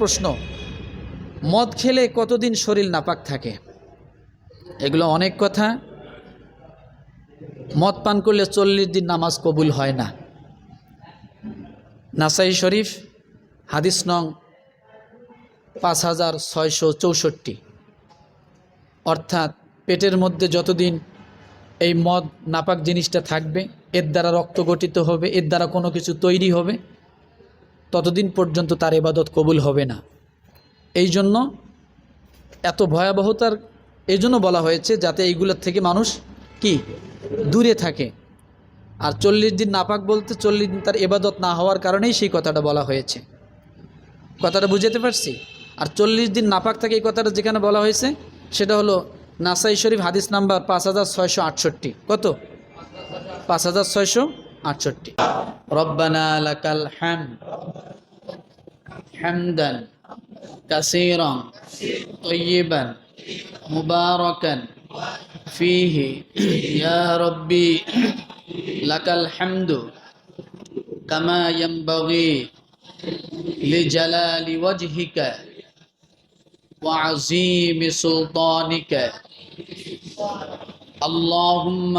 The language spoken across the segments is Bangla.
প্রশ্ন, মদ খেলে কতদিন শরীর নাপাক থাকে? এগুলো অনেক কথা। মদ পান করলে চল্লিশ দিন নামাজ কবুল হয় না। নাসাই শরীফ, হাদিস নং পাঁচ হাজার ছয়শো চৌষট্টি। অর্থাৎ পেটের মধ্যে যতদিন এই মদ নাপাক জিনিসটা থাকবে, এর দ্বারা রক্ত গঠিত হবে, এর দ্বারা কোনো কিছু তৈরি হবে ততদিন পর্যন্ত তার এবাদত কবুল হবে না। এই জন্য এত ভয়াবহতার, এই জন্য বলা হয়েছে যাতে এইগুলোর থেকে মানুষ কি? দূরে থাকে। আর চল্লিশ দিন নাপাক বলতে চল্লিশ দিন তার এবাদত না হওয়ার কারণেই সেই কথাটা বলা হয়েছে। কথাটা বুঝাতে পারছি? আর চল্লিশ দিন নাপাক থাকে এই কথাটা যেখানে বলা হয়েছে, সেটা হলো নাসাই শরীফ হাদিস নাম্বার পাঁচ হাজার ছয়শো আটষট্টি। কত? পাঁচ হাজার ছয়শো আটষট্টি রব্বানা লাকাল হ্যাম হামদান কাসীরান طيبا مباركا فيه يا ربي لك الحمد كما ينبغي لجلال وجهك وعظيم سلطانك اللهم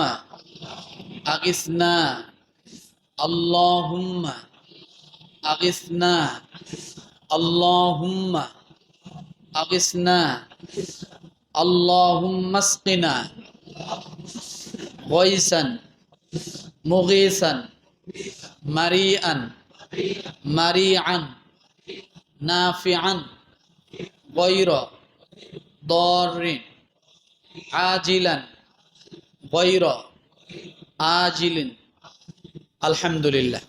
أغثنا اللهم أغثنا اللهم أغثنا اللهم اسقنا غيثا مغيثا مريئا مريعا نافعا غير ضار عاجلا غير آجل الحمد لله